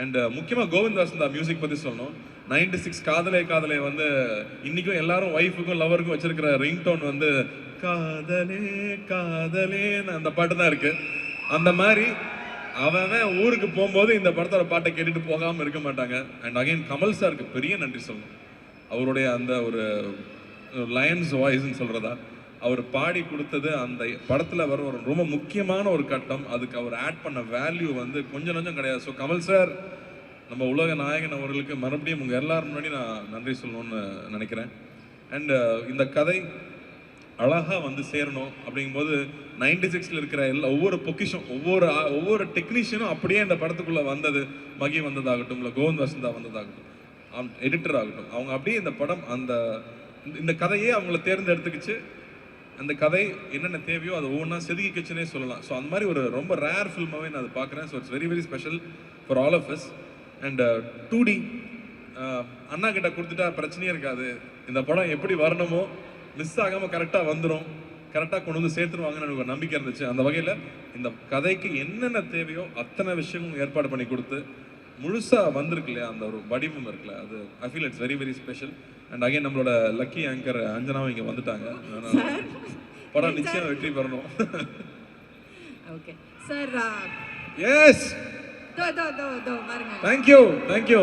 And uh, முக்கியமாக கோவிந்தாசன் தான் music பற்றி சொல்லணும். நைன்டி சிக்ஸ் காதலே காதலே வந்து இன்றைக்கும் எல்லாரும் ஒய்ஃபுக்கும் லவருக்கும் வச்சிருக்கிற ரிங்டோன் வந்து காதலே காதலேன்னு அந்த பாட்டு தான் இருக்குது அந்த மாதிரி அவன் ஊருக்கு போகும்போது இந்த படத்தோட பாட்டை கேட்டுட்டு போகாமல் இருக்க மாட்டாங்க. அண்ட் அகைன் கமல் சாருக்கு பெரிய நன்றி சொல்லணும். அவருடைய அந்த ஒரு லயன்ஸ் வாய்ஸ்ன்னு சொல்கிறதா அவர் பாடி கொடுத்தது அந்த படத்தில் வர ஒரு ரொம்ப முக்கியமான ஒரு கட்டம். அதுக்கு அவர் ஆட் பண்ண வேல்யூ வந்து கொஞ்சம் கொஞ்சம் கிடையாது. ஸோ கமல் சார் நம்ம உலக நாயகன் அவர்களுக்கு மறுபடியும் உங்கள் எல்லாரும் முன்னாடி நான் நன்றி சொல்லணும்னு நினைக்கிறேன். அண்ட் uh, இந்த கதை அழகாக வந்து சேரணும் அப்படிங்கும்போது நைன்டி சிக்ஸில் இருக்கிற எல்லா ஒவ்வொரு பொக்கிஷம் ஒவ்வொரு ஒவ்வொரு டெக்னீஷியனும் அப்படியே இந்த படத்துக்குள்ளே வந்தது. மகி வந்ததாகட்டும் இல்லை கோவிந்த் வசந்தா வந்ததாகட்டும். எடிட்டர் ஆகட்டும். அவங்க அப்படியே இந்த படம் அந்த இந்த- இந்த கதையே அவங்கள தேர்ந்தெடுத்துக்கிச்சு. அந்த கதை என்னென்ன தேவையோ அதை ஒவ்வொன்றா செதுக்கிச்சுனே சொல்லலாம். ஸோ அந்த மாதிரி ஒரு ரொம்ப ரேர் ஃபில்மாகவே நான் அதை பார்க்குறேன். So it's very very special for all of us and two D அண்ணா கிட்ட கொடுத்துட்டா பிரச்சனையே இருக்காது. இந்த படம் எப்படி வரணுமோ மிஸ் ஆகாமல் கரெக்டாக வந்துடும் கரெக்டாக கொண்டு வந்து சேர்த்துருவாங்கன்னு எனக்கு ஒரு நம்பிக்கை இருந்துச்சு. அந்த வகையில் இந்த கதைக்கு என்னென்ன தேவையோ அத்தனை விஷயமும் ஏற்பாடு பண்ணி கொடுத்து முழுசாக வந்திருக்கு இல்லையா அந்த ஒரு வடிவம் இருக்குல்ல அது I feel it's very very special and again நம்மளோட லக்கி ஆங்கர் அஞ்சனாவும் இங்கே வந்துட்டாங்க. படம் நிச்சயம் வெற்றி பெறணும். Okay sir yes thank you thank you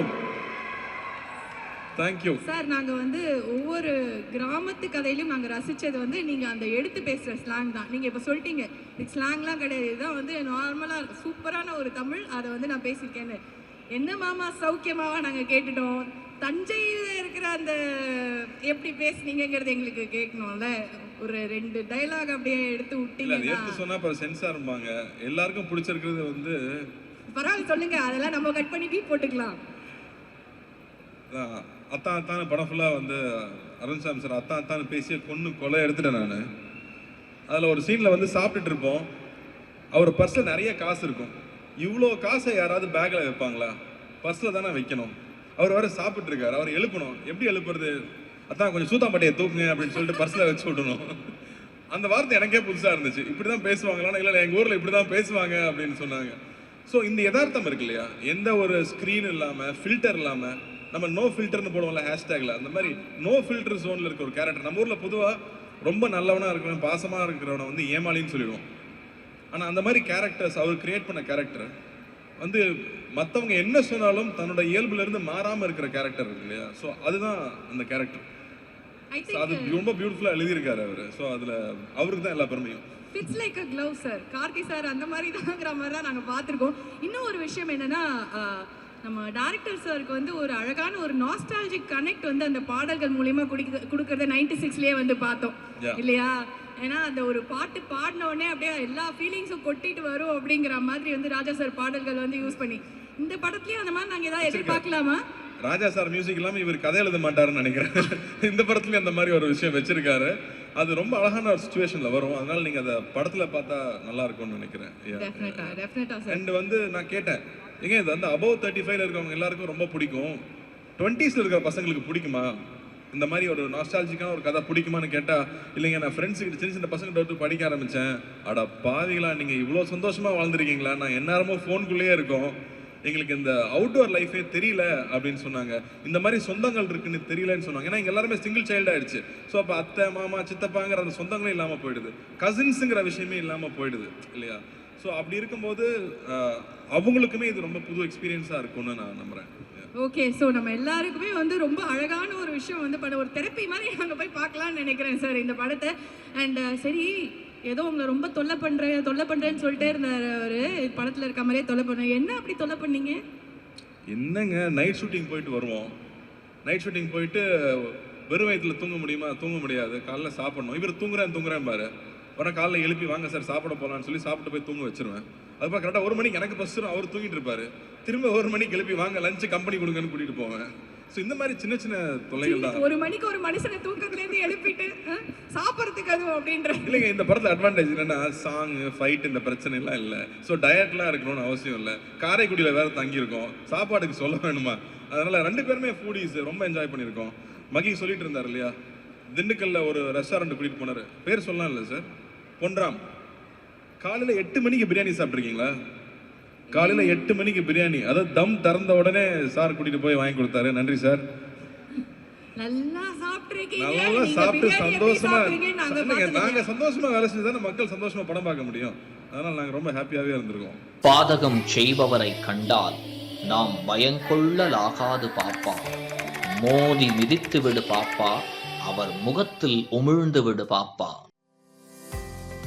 thank you sir நாங்க வந்து ஒவ்வொரு கிராமத்து கதையிலும் நாங்க ரசிச்சது வந்து நீங்க அந்த எடுத்து பேசுற ஸ்லாங் தான். நீங்க இப்ப சொல்லிட்டீங்க இது ஸ்லாங்லாம் கிடையாது. இதுதான் வந்து நார்மலா சூப்பரான ஒரு தமிழ் அதை வந்து நான் பேசியிருக்கேன்னு. என்ன மாமா சௌக்கியமாவா நாங்க கேட்டுட்டோம்? தஞ்சையில இருக்கிற அந்த எப்படி பேசுனீங்கங்கிறது எங்களுக்கு கேட்கணும்ல. ஒரு ரெண்டு டைலாக் அப்படியே எடுத்து விட்டீங்கன்னா. எடுத்து சொன்னா அப்புறம் சென்சார் எல்லாருக்கும் பிடிச்சிருக்கிறது வந்து பரவாயில்ல சொல்லுங்க. அதெல்லாம் நம்ம கட் பண்ணி போட்டுக்கலாம். அத்தான் அத்தான படம் ஃபுல்லா வந்து அருண் சாமி சார் அத்தான் அத்தான்னு பேசி கொன்னு கொலை எடுத்துட்டேன் நான். அதுல ஒரு சீன்ல வந்து சாப்பிட்டுட்டு இருப்போம். அவர் பர்ஸ்ல நிறைய காசு இருக்கும். இவ்வளோ காசை யாராவது பேக்ல வைப்பாங்களா? பர்ஸ்ல தானே வைக்கணும். அவர் வேற சாப்பிட்டு இருக்காரு அவர் எழுப்பணும். எப்படி எழுப்புறது? அதான் கொஞ்சம் சூத்தாம்பட்டையை தூக்குங்க அப்படின்னு சொல்லிட்டு பர்ஸில் வச்சு விடணும் அந்த வார்த்தை எனக்கே புதுசாக இருந்துச்சு. இப்படி இப்படிதான் பேசுவாங்களா எங்கள் ஊரில் இப்படி தான் பேசுவாங்க அப்படின்னு சொன்னாங்க. ஸோ இந்த யதார்த்தம் இருக்கு இல்லையா? எந்த ஒரு ஸ்க்ரீன் இல்லாமல் ஃபில்டர் இல்லாமல் நம்ம நோ ஃபில்டர்னு போடுவோம்ல ஹேஷ்டேக்ல அந்த மாதிரி நோ ஃபில்டர் ஜோனில் இருக்க ஒரு கேரக்டர் நம்ம ஊரில் பொதுவாக ரொம்ப நல்லவனாக இருக்கிறவன் பாசமாக இருக்கிறவனை வந்து ஏமாளின்னு சொல்லிடுவோம். ஆனால் அந்த மாதிரி கேரக்டர்ஸ் அவர் கிரியேட் பண்ண கேரக்டர் வந்து மத்தவங்க என்ன சொன்னாலும் தன்னோட இயல்புல இருந்து மாறாம இருக்கிற கேரக்டர் இருக்கு இல்லையா? ஸோ அதுதான் அந்த கேரக்டர் அது ரொம்ப பியூட்டிஃபுல்லா எழுதியிருக்காரு அவர். ஸோ அதுல அவருக்கு தான் எல்லா பெருமையும். Fits like a glove sir Karthi sir அந்த மாதிரி தாங்கிற மாதிரி தான் நாங்கள் பார்த்துருக்கோம். இன்னும் ஒரு விஷயம் என்னன்னா நம்ம டேரக்டர் சாருக்கு வந்து ஒரு அழகான ஒரு நாஸ்டாலஜிக் கனெக்ட் வந்து அந்த பாடல்கள் மூலியமா குடிக்க கொடுக்கறத நைன்டி சிக்ஸ்லயே வந்து பார்த்தோம். இல்லையா? ஏன்னா அந்த ஒரு பாட்டு பாடின உடனே அப்படியே எல்லா ஃபீலிங்ஸும் கொட்டிட்டு வரும் அப்படிங்கிற மாதிரி வந்து ராஜா சார் பாடல்கள் வந்து யூஸ் பண்ணி. இந்த படத்துலயும் அந்த மாதிரி நாங்க ஏதாவது எதிர்பார்க்கலாமா? ராஜா சார் மியூசிக் இல்லாம இவர் கதை எழுத மாட்டாருன்னு நினைக்கிறேன். இந்த படத்துலயும் அந்த மாதிரி ஒரு விஷயம் வச்சிருக்காரு. அது ரொம்ப அழகான ஒரு சுச்சுவேஷன்ல வரும். அதனால நீங்க அதை படத்துல பார்த்தா நல்லா இருக்கும்னு நினைக்கிறேன். அண்ட் வந்து நான் கேட்டேன் ஏங்க இது வந்து அபவ் தேர்ட்டி ஃபைவ்ல இருக்கவங்க எல்லாருக்கும் ரொம்ப பிடிக்கும். டுவெண்ட்டீஸ்ல இருக்கிற பசங்களுக்கு பிடிக்குமா? இந்த மாதிரி ஒரு நாஸ்டாலஜிக்கான ஒரு கதை பிடிக்குமான்னு கேட்டால் இல்லைங்க நான் ஃப்ரெண்ட்ஸுக்கு சின்ன சின்ன பசங்க எடுத்து படிக்க ஆரம்பித்தேன் அட பாவிகளா நீங்கள் இவ்வளோ சந்தோஷமாக வாழ்ந்துருக்கீங்களா? நான் எந்நேரமும் ஃபோனுக்குள்ளேயே இருக்கோம். எங்களுக்கு இந்த அவுட்டோர் லைஃபே தெரியல அப்படின்னு சொன்னாங்க. இந்த மாதிரி சொந்தங்கள் இருக்குன்னு தெரியலன்னு சொன்னாங்க. ஏன்னா இங்க எல்லாருமே சிங்கிள் சைல்டு ஆயிடுச்சு. ஸோ அப்போ அத்தை மாமா சித்தப்பாங்கிற அந்த சொந்தங்களும் இல்லாமல் போயிடுது. கசின்ஸுங்கிற விஷயமே இல்லாமல் போயிடுது இல்லையா? ஸோ அப்படி இருக்கும்போது அவங்களுக்குமே இது ரொம்ப புது எக்ஸ்பீரியன்ஸாக இருக்கும்னு நான் நம்புறேன். ஓகே ஸோ நம்ம எல்லாருக்குமே வந்து ரொம்ப அழகான ஒரு விஷயம் வந்து பண்ண ஒரு தெரப்பி மாதிரி நாங்கள் போய் பார்க்கலாம்னு நினைக்கிறேன் சார் இந்த படத்தை. அண்ட் uh, சரி ஏதோ உங்களை ரொம்ப தொல்லை பண்ணுறேன் தொல்லை பண்ணுறேன்னு சொல்லிட்டே இருந்தார் அவர். படத்தில் இருக்க மாதிரியே தொல்லை பண்ண என்ன அப்படி தொல்லை பண்ணீங்க? என்னங்க நைட் ஷூட்டிங் போயிட்டு வருவோம். நைட் ஷூட்டிங் போயிட்டு வெறும் வயிற்றுல தூங்க முடியுமா? தூங்க முடியாது. காலைல சாப்பிடணும். இவர் தூங்குறேன் தூங்குறேன் பாரு. உடனே காலைல எழுப்பி வாங்க சார் சாப்பிட போகலான்னு சொல்லி சாப்பிட்டு போய் தூங்க வச்சிருவேன். அதுக்கப்புறம் கரெக்டாக ஒரு மணிக்கு எனக்கு பஸ் அவர் தூங்கிட்டு இருப்பாரு. திரும்ப ஒரு மணிக்கு எழுப்பி வாங்க லஞ்சு கம்பெனி கொடுங்கன்னு கூட்டிட்டு போவேன். ஸோ இந்த மாதிரி சின்ன சின்ன தொல்லைகள் தான். ஒரு மணிக்கு ஒரு மனுஷனை தூக்கத்துலேருந்து எழுப்பிட்டு சாப்பிட்றதுக்கு அதுவும் அப்படின்ற. இல்லைங்க இந்த படத்துல அட்வான்டேஜ் என்னன்னா சாங் ஃபைட் இந்த பிரச்சனை எல்லாம் இல்லை ஸோ டயட்லாம் இருக்கணும்னு அவசியம் இல்லை. காரைக்குடியில் வேற தங்கியிருக்கோம். சாப்பாடுக்கு சொல்ல வேணுமா? அதனால ரெண்டு பேருமே ஃபூடிஸ் ரொம்ப என்ஜாய் பண்ணியிருக்கோம். மகி சொல்லிட்டு இருந்தார் இல்லையா? திண்டுக்கல்ல ஒரு ரெஸ்டாரண்ட் கூட்டிட்டு போனாரு. பேர் சொல்லலாம் இல்லை சார் பொன்ராம் காலையில் எட்டு மணிக்கு பிரியாணி சாப்பிட்ருக்கீங்களா காலையில எட்டு மணிக்கு பிரியாணி. அதாவது தம் திறந்த உடனே சார் கூட்டிட்டு போய் வாங்கி கொடுத்தாரு. நன்றி சார். நல்லா சாப்பிட்டு சந்தோஷமா நாங்க சந்தோஷமா வேலை செஞ்சு தானே மக்கள் சந்தோஷமா படம் பார்க்க முடியும். அதனால நாங்க ரொம்ப ஹாப்பியாவே இருந்திருக்கோம். பாதகம் செய்பவரை கண்டால் நாம் பயங்கொள்ளலாகாது பாப்பா. மோதி மிதித்து விடு பாப்பா. அவர் முகத்தில் உமிழ்ந்து விடு பாப்பா.